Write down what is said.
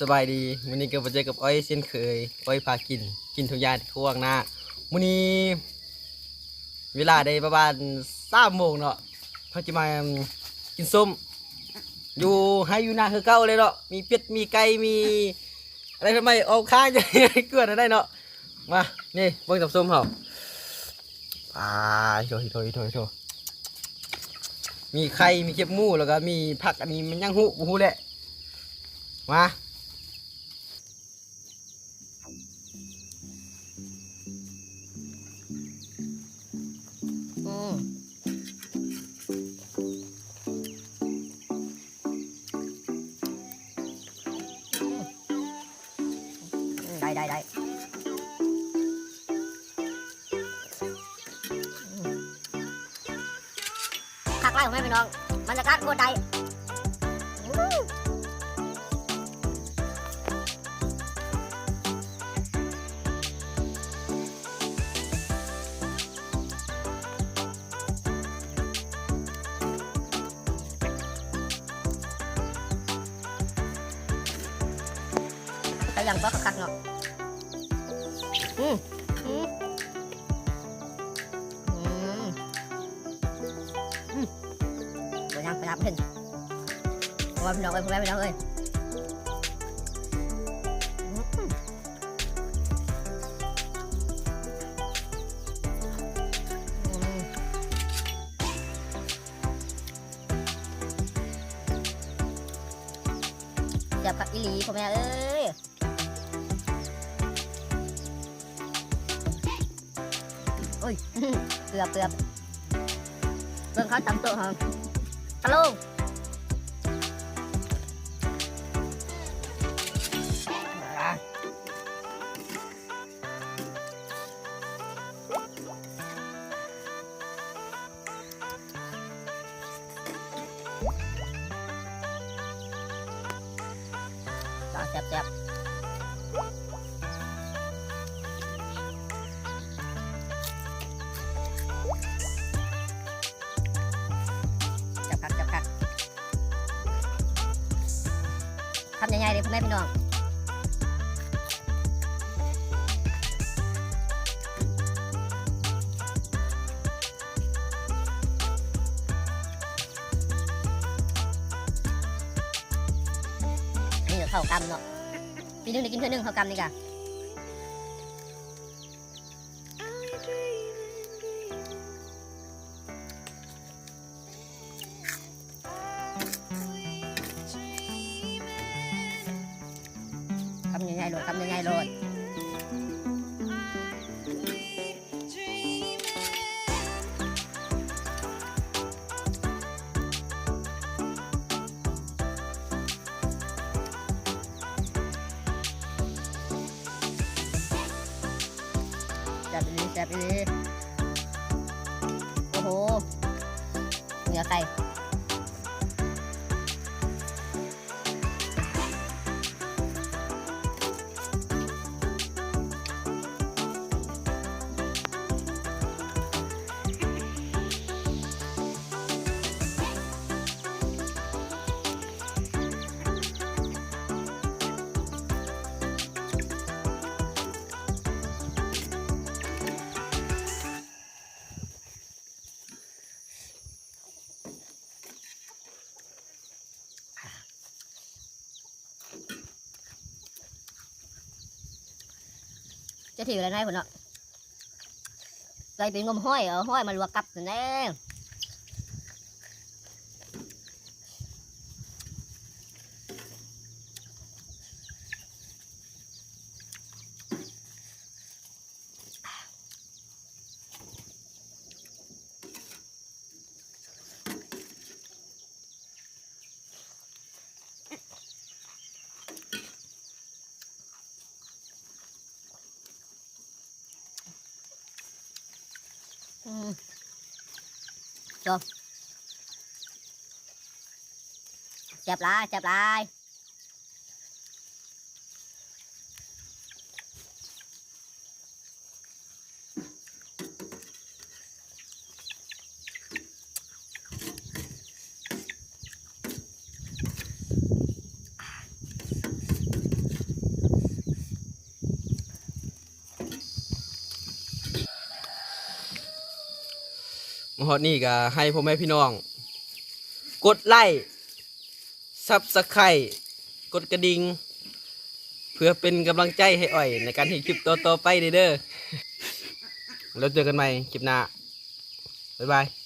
สบายดีมื้อนี้ก็มาเจอกับอ้อยเช่นเคย อ้อยพากิน กินทุกอย่างที่วหน้ามื้อนี้ เวลาได้ประมาณ3โมงเนาะเขาจะมากินส้ม อยู่ให้อยู่หน้าคือเก่าเลยเนาะ มีเป็ด มีไก่ มี อะไรทำไมเอาข้างจะเกลือได้เนาะ มา นี่เบิ่งตับส้มเฮาอ่าโถโถโถโถมีไข่ มีเก็บมูแล้วก็มีผักอันนี้มันยังหูหูแหละ มา คักไล่ของแม่พี่น้องบรรยากาศโคตรได้อื้อแต่ยังก็คักๆเนาะอืม ไปยังไปยังเพิ่นโอ้ยพี่น้องเอ้ยพ่อแม่พี่น้องเอ้ยอืมอืมเจ็บกับอีหลีพ่อแม่เอ้ยโอ้ยเกือบเกือบเบิ่งเขาตำโต๊ะฮะ ฮัลโห เลยพ่อแม่พี่น้องนี่เดี๋ยวเข้ากำเนาะปีหนึงได้กินเท่านึงเข้ากำนี่กะค ดคำใหญ่ๆโลดแซ่บอีหลีแซ่บอีหลีโอ้โห เหนือไก่ จะถืออะไรได้ผมเนาะไปเป็นงมห้อยเอาห้อยมาลวกกับนั่นแน่อืม จบเจ็บลายเจ็บลาย มาฮอดนี่ก็ให้พ่อแม่พี่น้อง กดไลค์ซับสไครต์กดกระดิ่งเพื่อเป็นกำลังใจให้อ่อย ในการเห็นคลิปต่อๆไปเด้อแล้วเจอกันใหม่คลิปหน้าบ๊ายบาย